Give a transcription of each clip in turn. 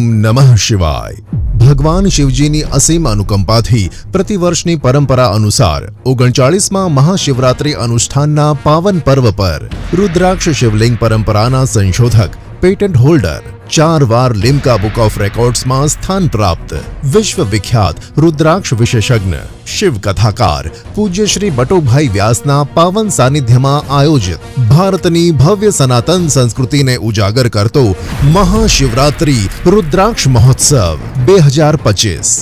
ઓમ નમઃ શિવાય ભગવાન શિવજીની અસીમ અનુકંપાથી પ્રતિવર્ષની પરંપરા અનુસાર ઓગણચાળીસમાં મહાશિવરાત્રિ અનુષ્ઠાનના પાવન પર્વ પર રુદ્રાક્ષ શિવલિંગ પરંપરાના સંશોધક પેટન્ટ હોલ્ડર चार बार लिमका बुक ऑफ रिकॉर्ड्स में स्थान प्राप्त विश्व विख्यात रुद्राक्ष विशेषज्ञ शिव कथाकार पूज्य श्री बटोक भाई व्यास न पावन सानिध्य आयोजित भारत भव्य सनातन संस्कृति ने उजागर करते महाशिवरात्रि रुद्राक्ष महोत्सव बेहजार पच्चीस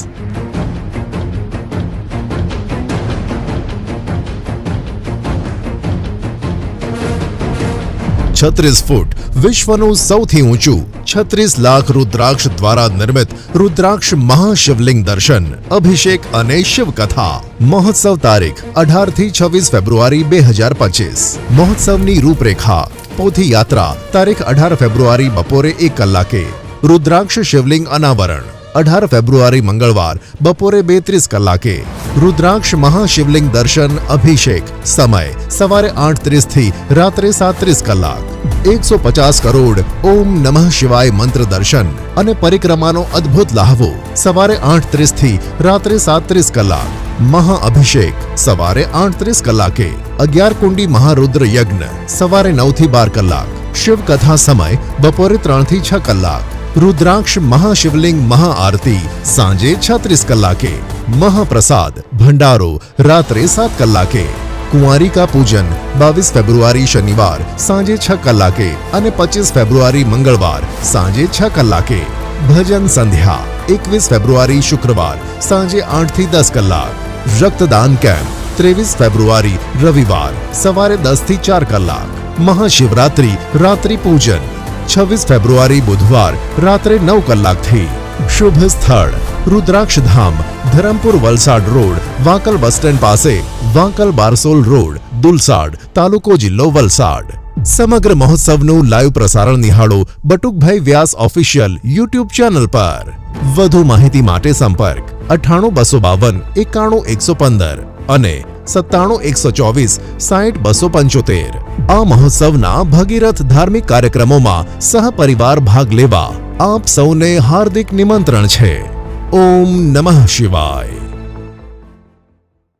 36 फुट विश्व न सौ ऊंचु छत्रीस लाख रुद्राक्ष द्वारा निर्मित रुद्राक्ष महाशिवलिंग दर्शन अभिषेक अने शिव कथा महोत्सव तारीख अठार ऐसी छवीस फेब्रुआरी बेहजार पचीस महोत्सव रूपरेखा पोथी यात्रा तारीख अठार फेब्रुआरी बपोरे एक कलाके रुद्राक्ष शिवलिंग अनावरण अठार फेब्रुआरी मंगलवार बपोरे बेतरीस कलाके रुद्राक्ष महाशिवलिंग दर्शन अभिषेक समय सवारे आठ त्रीस ऐसी रात्र सात कलाक एक सौ पचास करोड़ ओम नम शिवाय मंत्र दर्शन परिक्रमा नो अद्भुत लाभ सवार आठ त्रीस ऐसी रात्र सात कलाक महाअभिषेक सवार आठ त्रीस कलाके अग्यार कुंडी महारुद्र यज्ञ सवार नौ बार कलाक शिव कथा समय बपोरे 3 થી 6 કલાક રુદ્રાક્ષ મહા શિવલિંગ મહા આરતી સાંજે 6:30 કલાક કે મહા પ્રસાદ ભંડારો રાત્રે 7 કલાક કે કુંવારી કા પૂજન 22 ફેબ્રુઆરી શનિવાર સાંજે 6 કલાક કે અને 25 ફેબ્રુઆરી મંગળવાર સાંજે 6 કલાક કે ભજન સંધ્યા 21 ફેબ્રુઆરી શુક્રવાર સાંજે 8 થી 10 કલાક રક્તદાન કેમ્પ 23 ફેબ્રુઆરી રવિવાર સવારે 10 થી 4 કલાક મહાશિવરાત્રિ રાત્રિ પૂજન છવ્વીસ ફેબ્રુઆરી બુધવાર રાત્રે નવ કલાકથી શુભ સ્થળ Rudrakshadham Dharampur Valsad road Vankal bus stand પાસે વાંકલ બારસોલ રોડ દુલસાડ તાલુકો જિલ્લો વલસાડ સમગ્ર મહોત્સવનું લાઈવ પ્રસારણ નિહાળો Batukbhai Vyas official YouTube channel પર વધુ માહિતી માટે સંપર્ક અઠાણું બસો બાવન એકાણું એકસો પંદર અને સત્તાણું એકસો ચોવીસ સાહીઠ બસો પંચોતેર આ મહોત્સવના ભગીરથ ધાર્મિક કાર્યક્રમોમાં સહપરિવાર ભાગ લેવા આપ સૌને હાર્દિક નિમંત્રણ છે ઓમ નમઃ શિવાય